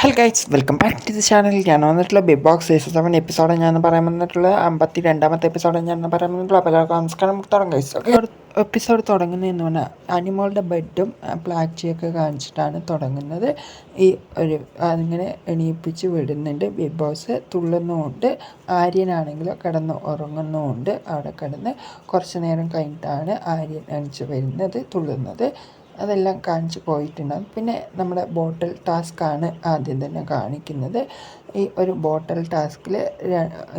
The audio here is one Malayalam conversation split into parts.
Hello guys welcome back to the channel ഞാൻ വന്നിട്ടുള്ള big boss season seven episode ഞാൻ പറയാൻ വന്നിട്ടുള്ള അമ്പത്തി രണ്ടാമത്തെ എപ്പിസോഡ് ഞാൻ പറയാൻ വന്നിട്ടുള്ള അപ്പോൾ എല്ലാവർക്കും നമസ്കാരം. തുടങ്ങും ഗൈസ് എപ്പിസോഡ് തുടങ്ങുന്നതെന്ന് പറഞ്ഞാൽ അനിമോളുടെ ബെഡും പ്ലാച്ചിയൊക്കെ കാണിച്ചിട്ടാണ് തുടങ്ങുന്നത്. ഈ ഒരു അതിങ്ങനെ എണീപ്പിച്ച് വിടുന്നുണ്ട് ബിഗ് ബോസ് തുള്ളുന്നുമുണ്ട്. ആര്യനാണെങ്കിലും കിടന്ന് ഉറങ്ങുന്നുമുണ്ട്. അവിടെ കിടന്ന് കുറച്ച് നേരം കഴിഞ്ഞിട്ടാണ് ആര്യൻ എണിച്ച് വരുന്നത് തുള്ളുന്നത്. അതെല്ലാം കാണിച്ചു പോയിട്ടുണ്ടാകും പിന്നെ നമ്മുടെ ബോട്ടിൽ ടാസ്ക്കാണ് ആദ്യം തന്നെ കാണിക്കുന്നത്. ഈ ഒരു ബോട്ടൽ ടാസ്കിൽ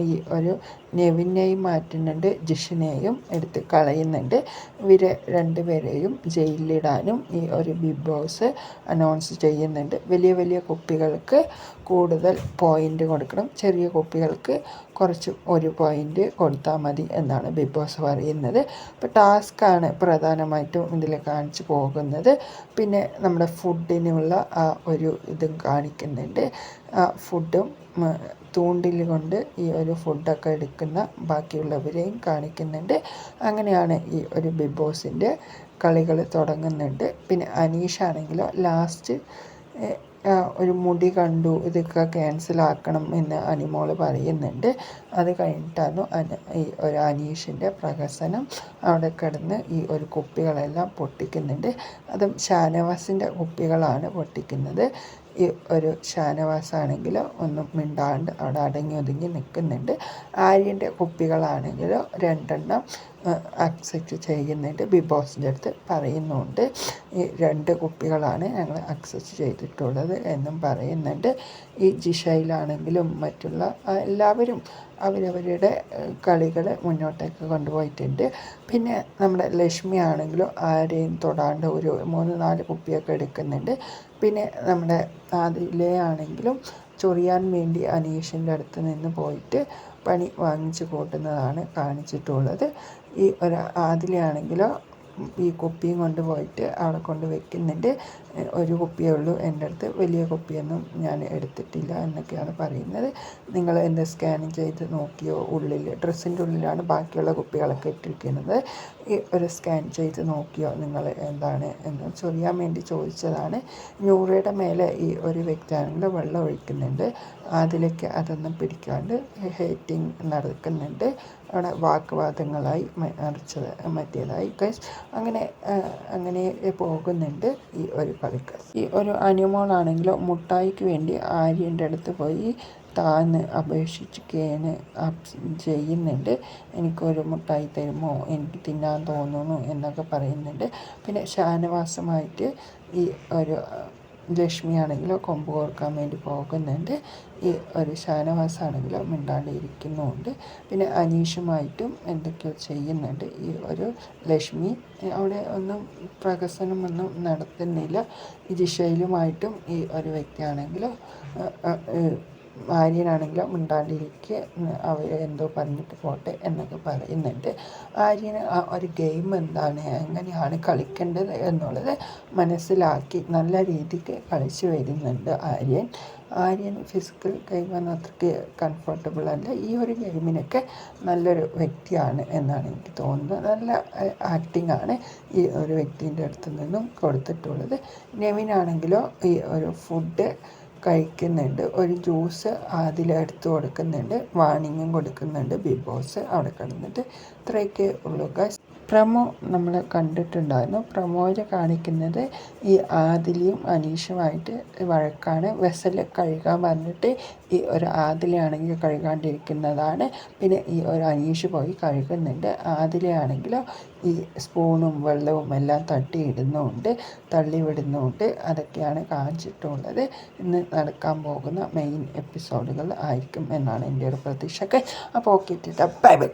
ഈ ഒരു നെവിനെയും മാറ്റുന്നുണ്ട് ജിഷിനെയും എടുത്ത് കളയുന്നുണ്ട്. ഇവരെ രണ്ടുപേരെയും ജയിലിലിടാനും ഈ ഒരു ബിഗ് ബോസ് അനൗൺസ് ചെയ്യുന്നുണ്ട്. വലിയ വലിയ കുപ്പികൾക്ക് കൂടുതൽ പോയിന്റ് കൊടുക്കണം. ചെറിയ കുപ്പികൾക്ക് കുറച്ച് ഒരു പോയിന്റ് കൊടുത്താൽ മതി എന്നാണ് ബിഗ് ബോസ് പറയുന്നത്. ഇപ്പോൾ ടാസ്ക്കാണ് പ്രധാനമായിട്ടും ഇതിൽ കാണിച്ചു പോകുന്നത്. പിന്നെ നമ്മുടെ ഫുഡിനുള്ള ആ ഒരു ഇതും കാണിക്കുന്നുണ്ട്. ഫുഡും തൂണ്ടിൽ കൊണ്ട് ഈ ഒരു ഫുഡൊക്കെ എടുക്കുന്ന ബാക്കിയുള്ളവരെയും കാണിക്കുന്നുണ്ട്. അങ്ങനെയാണ് ഈ ഒരു ബിഗ് ബോസിന്റെ കളികൾ തുടങ്ങുന്നുണ്ട്. പിന്നെ അനീഷ് ആണെങ്കിലോ ലാസ്റ്റ് ഒരു മുടി കണ്ടു ഇതൊക്കെ ക്യാൻസലാക്കണം എന്ന് അനിമോൾ പറയുന്നുണ്ട്. അത് കഴിഞ്ഞിട്ടായിരുന്നു അന ഈ ഒരു അനീഷിന്റെ പ്രഹസനം. അവിടെ കിടന്ന് ഈ ഒരു കുപ്പികളെല്ലാം പൊട്ടിക്കുന്നുണ്ട്. അതും ഷാനവാസിന്റെ കുപ്പികളാണ് പൊട്ടിക്കുന്നത്. ഈ ഒരു ഷാനവാസാണെങ്കിൽ ഒന്നും മിണ്ടാണ്ട് അവിടെ അടങ്ങി ഒതുങ്ങി നിൽക്കുന്നുണ്ട്. ആര്യന്റെ കുപ്പികളാണെങ്കിൽ രണ്ടെണ്ണം അക്സെപ്റ്റ് ചെയ്യുന്നുണ്ട്. ബിഗ് ബോസിന്റെ അടുത്ത് പറയുന്നുണ്ട്. ഈ രണ്ട് കുപ്പികളാണ് ഞങ്ങൾ അക്സെപ്റ്റ് ചെയ്തിട്ടുള്ളത് എന്നും പറയുന്നുണ്ട്. ഈ ജിഷയിലാണെങ്കിലും മറ്റുള്ള എല്ലാവരും അവരവരുടെ കളികൾ മുന്നോട്ടേക്ക് കൊണ്ടുപോയിട്ടുണ്ട്. പിന്നെ നമ്മുടെ ലക്ഷ്മി ആണെങ്കിലും ആരെയും തൊടാണ്ട് ഒരു മൂന്ന് നാല് കുപ്പിയൊക്കെ എടുക്കുന്നുണ്ട്. പിന്നെ നമ്മുടെ ആദിലെ ആണെങ്കിലും ചൊറിയാൻ വേണ്ടി അനീഷിന്റെ അടുത്ത് നിന്ന് പോയിട്ട് പണി വാങ്ങിച്ചു കൂട്ടുന്നതാണ് കാണിച്ചിട്ടുള്ളത്. ഈ ഒരു ആദിലയാണെങ്കിലോ ഈ കുപ്പിയും കൊണ്ട് പോയിട്ട് അവിടെ കൊണ്ട് വെക്കുന്നുണ്ട് ഒരു കുപ്പിയേ ഉള്ളൂ എന്റെ അടുത്ത്. വലിയ കുപ്പിയൊന്നും ഞാൻ എടുത്തിട്ടില്ല എന്നൊക്കെയാണ് പറയുന്നത്. നിങ്ങൾ എന്താ സ്കാൻ ചെയ്ത് നോക്കിയോ? ഉള്ളിൽ ഡ്രസ്സിന്റെ ഉള്ളിലാണ് ബാക്കിയുള്ള കുപ്പികളൊക്കെ ഇട്ടിരിക്കുന്നത്. ഒരു സ്കാൻ ചെയ്ത് നോക്കിയോ നിങ്ങൾ എന്താണ് എന്ന് ചൊറിയാൻ വേണ്ടി ചോദിച്ചതാണ്. ന്യൂറയുടെ മേലെ ഈ ഒരു വ്യക്തിയാണെങ്കിൽ വെള്ളം ഒഴിക്കുന്നുണ്ട്. അതിലേക്ക് അതൊന്നും പിടിക്കാണ്ട് ഹേറ്റിംഗ് നടക്കുന്നുണ്ട്. അവിടെ വാക്വാദങ്ങളായി മറിച്ചത് മറ്റേതായി. അങ്ങനെ അങ്ങനെ പോകുന്നുണ്ട് ഈ ഒരു കളിക്ക് ഈ ഒരു അനിമോളാണെങ്കിലോ മുട്ടായിക്ക് വേണ്ടി ആര്യന്റെ അടുത്ത് പോയി താന്ന് അപേക്ഷിക്കുകയാണ് ചെയ്യുന്നുണ്ട്. എനിക്കൊരു മുട്ടായി തരുമോ? എനിക്ക് തിന്നാൻ തോന്നുന്നു എന്നൊക്കെ പറയുന്നുണ്ട്. പിന്നെ ഷാനവാസമായിട്ട് ഈ ഒരു ലക്ഷ്മിയാണെങ്കിലോ കൊമ്പ് കോർക്കാൻ വേണ്ടി പോകുന്നുണ്ട്. ഈ ഒരു ഷാനവാസാണെങ്കിലോ മിണ്ടാണ്ട് ഇരിക്കുന്നുമുണ്ട് പിന്നെ അനീഷുമായിട്ടും എന്തൊക്കെയോ ചെയ്യുന്നുണ്ട് ഈ ഒരു ലക്ഷ്മി. അവിടെ ഒന്നും പ്രകസനമൊന്നും നടത്തുന്നില്ല. ഈ ജിഷയിലുമായിട്ടും ഈ ഒരു വ്യക്തിയാണെങ്കിലോ ആര്യനാണെങ്കിലോ മിണ്ടാണ്ടിരിക്കുക അവർ എന്തോ പറഞ്ഞിട്ട് പോട്ടെ എന്നൊക്കെ പറയുന്നുണ്ട്. ആര്യന് ആ ഒരു ഗെയിം എന്താണ്? എങ്ങനെയാണ് കളിക്കേണ്ടത് എന്നുള്ളത് മനസ്സിലാക്കി നല്ല രീതിക്ക് കളിച്ചു വരുന്നുണ്ട് ആര്യൻ. ആര്യൻ ഫിസിക്കൽ ഗെയിം ഒന്നും അത്രയ്ക്ക് കംഫർട്ടബിൾ അല്ല. ഈ ഒരു ഗെയിമിനൊക്കെ നല്ലൊരു വ്യക്തിയാണ് എന്നാണ് എനിക്ക് തോന്നുന്നത്. നല്ല ആക്ടിംഗ് ആണ് ഈ ഒരു വ്യക്തിന്റെ അടുത്ത് നിന്നും കൊടുത്തിട്ടുള്ളത്. നെവിനാണെങ്കിലോ ഈ ഒരു ഫുഡ് കഴിക്കുന്നുണ്ട്. ഒരു ജ്യൂസ് അതിൽ എടുത്ത് കൊടുക്കുന്നുണ്ട്. വാണിങ്ങും കൊടുക്കുന്നുണ്ട്. ബിഗ് ബോസ് അവിടെ കിടന്നിട്ട്. ഇത്രയൊക്കെ ഉള്ളൂ ഗൈസ് പ്രമോ നമ്മൾ കണ്ടിട്ടുണ്ടായിരുന്നു. പ്രമോയിൽ കാണിക്കുന്നത് ഈ ആദിലിയും അനീഷുമായിട്ട് വഴക്കാണ്. വെസൽ കഴുകാൻ പറഞ്ഞിട്ട് ഈ ഒരു ആദിലയാണെങ്കിൽ കഴുകാണ്ടിരിക്കുന്നതാണ്. പിന്നെ ഈ ഒരു അനീഷ് പോയി കഴുകുന്നുണ്ട്. ആദിലയാണെങ്കിൽ ഈ സ്പൂണും വെള്ളവും എല്ലാം തട്ടിയിടുന്നുമുണ്ട് തള്ളിവിടുന്നുമുണ്ട് അതൊക്കെയാണ് കാണിച്ചിട്ടുള്ളത്. ഇന്ന് നടക്കാൻ പോകുന്ന മെയിൻ എപ്പിസോഡുകൾ ആയിരിക്കും എന്നാണ് എന്റെ ഒരു പ്രതീക്ഷ അപ്പോൾ ഓക്കെ ബൈ ബൈ.